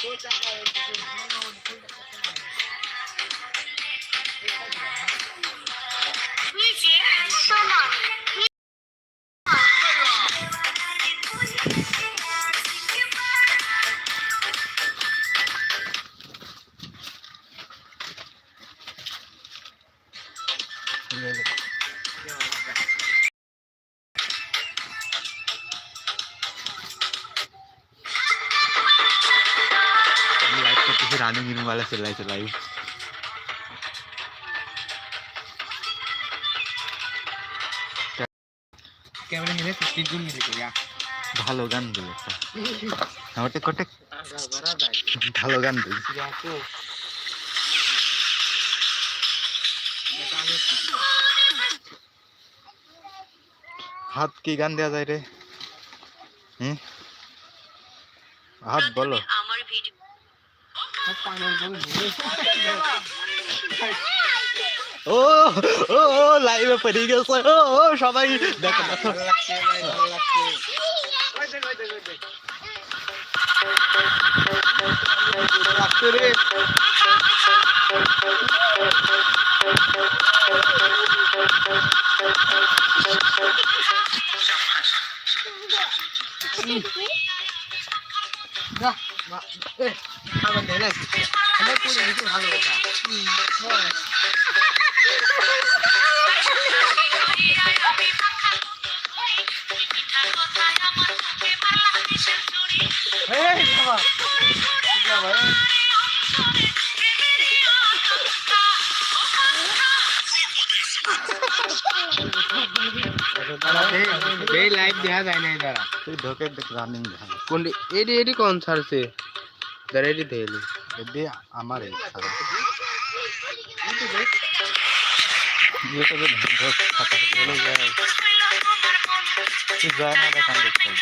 Good luck, guys. आने गिनने वाला चल रहा है लाइव ক্যামেরা নিলে ফিফটি জন মিলে করিয়া ভালো গান দিল আমাকে কটে ভালো গান দিল হাত কি গান দেওয়া যায় রে হুম হাত বলো আমার ভিডিও ও ও ও লাইভে পড়ে গেছে ও ও সবাই দেখো দেখো এই লাইভ দেখা যায় না দাঁড়া তুই ঢোকে দেখ রানিং ভালো কোন এডি এডি কোন ছাড়ছে दरेली दहेली डब्बी हमारे ये तो चले जाए जाए ना काम देखते हैं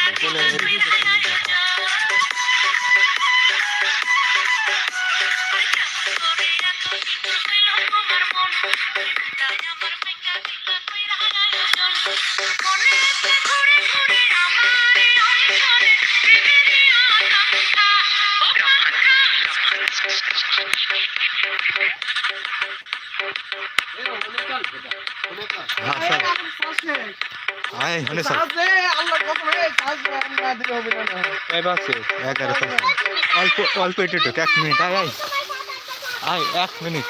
চলে যায় তুই যায় না দেখান দেখতে চলে হ্যাঁ স্যার আয় হলে স্যার এই বাসে। এগারো স্যার অল্প অল্প একটু ঢোক এক মিনিট। আয় আয়। আয় এক মিনিট।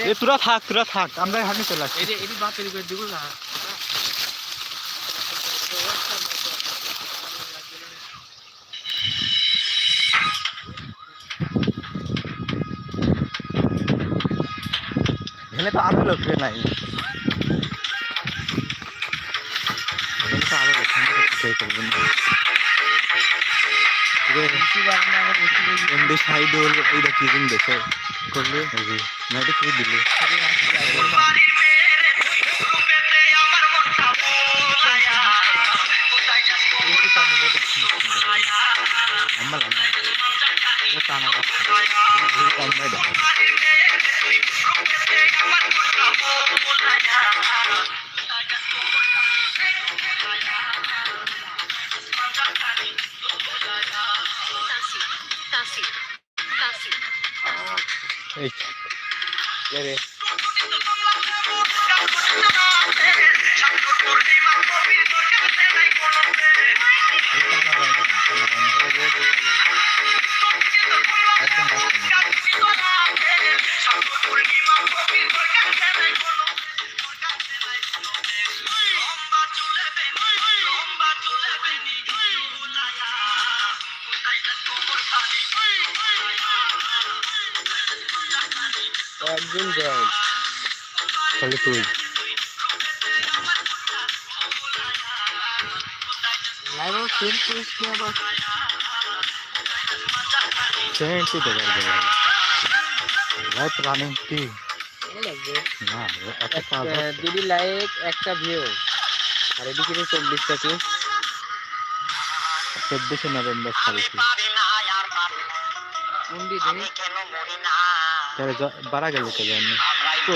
এ তোরা থাক তোরা থাক। আমরা এখানে চলে আসছি। এখানে তো আরও লোক নাই। দিন দেখে করলে না এটা কি দিলে রে। একজন যায় তাহলে তুই লাইভ সেল করিস কি আবার সেভেন্টি দেবার দেবার রাইট রানিং কি লাগবে না এত কাজ দুটি লাইক একটা ভিউ আর এদিকে তো চল্লিশটা কি চব্বিশে নভেম্বর ছাড়িয়েছি কোনটি দেখি জ- বাড়া গেল তো জানি। তো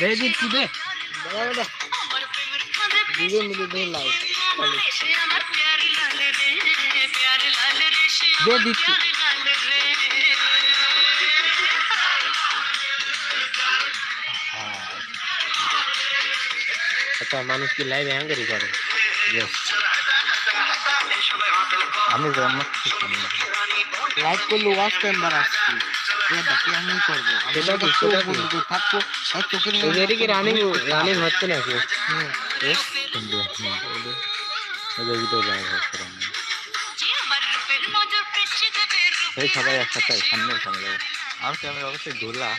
দে দিচ্ছি দে। দুজন মিলে ধরে লাও দে দিচ্ছি। আচ্ছা মানুষ কি লাইভে হ্যাঙ্গারি করে? Yes. আমি লাইভ করলে ওয়াচ টাইম বাড়াচ্ছি বাকি আমি করবো আমি সেটা কি, তো সেটা চোখ কি? বন্ধ করে থাকবো আর চোখের এই যে এদিকে রানিং রানিং হচ্ছে নাকি ভিডিও লাইভ হচ্ছে এই সবাই একসাথে সামনে সামনে আর ক্যামেরা অবশ্যই ধরলা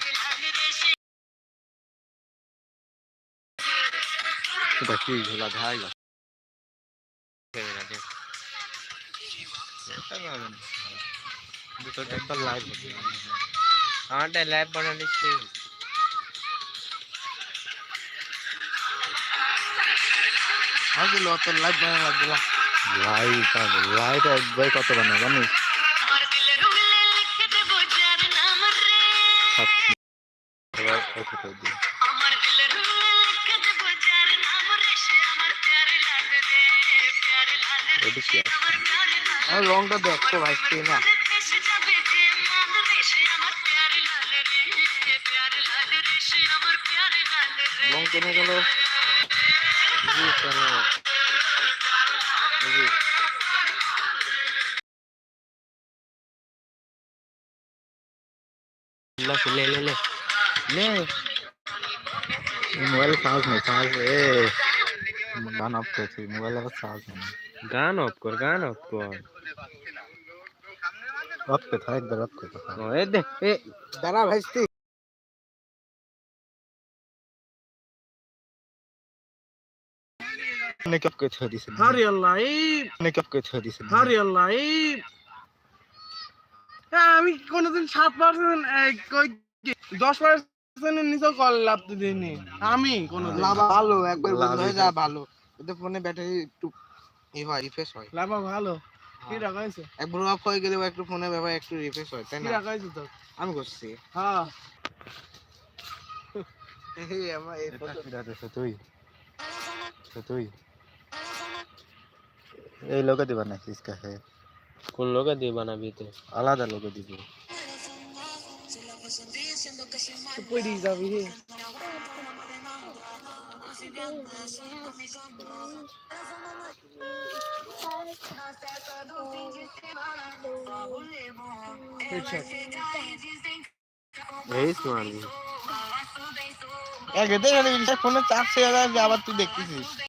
এটা কি ধুলা ভাই দুটো একটা লাইভ আমারটা লাইভ বানানো সেই আর দিল তোর লাইভ বানা লাগবে না লাইভ লাইভ একবার কত বানা জানিস? রংটা দেখতো ভাই না? রং কেনে গেল জি কেন জি লে লে লে লে লে মোবাইল চার্জ নেই চার্জ এ গান অফ করেছি মোবাইল আবার চার্জ নেই গান অফ কর গান অফ কর অফ কে था একবার অফ করতে ও এ দে এ দাঁড়া ভাইস্তি অনেক করে ছেড়ে দিয়েছেন? হারি আল্লাহ এই অনেক অফ করে দিয়েছেন? হারি আল্লাহ এই হ্যাঁ, আমি কোনোদিন সাত পার্সেন্ট দশ পার্সেন্টের নিচেও কল লাভ দিইনি। আমি কোনোদিন। লাভ ভালো একবার বন্ধ হয়ে। যায় ভালো। এতে ফোনে ব্যাটারি একটু ই হয় রিফ্রেশ হয়। লাভা ভালো। কি রাখা হয়েছে? একবার অফ হয়ে গেলে একটু ফোনে ব্যাপারে একটু রিফ্রেশ হয় তাই না? রাখা হয়েছে তোর? আমি করছি। হ্যাঁ। এই আমার এই তুই তুই এই লোকে দিবা না इसका है কোন লোকে দিয়ে বানাবি তে আলাদা লোকে দিব পড়ি যাবি রে এই মারবি এক এতে ফোনে চার্জ শেষ হয়ে যায় আবার তুই দেখতেছিস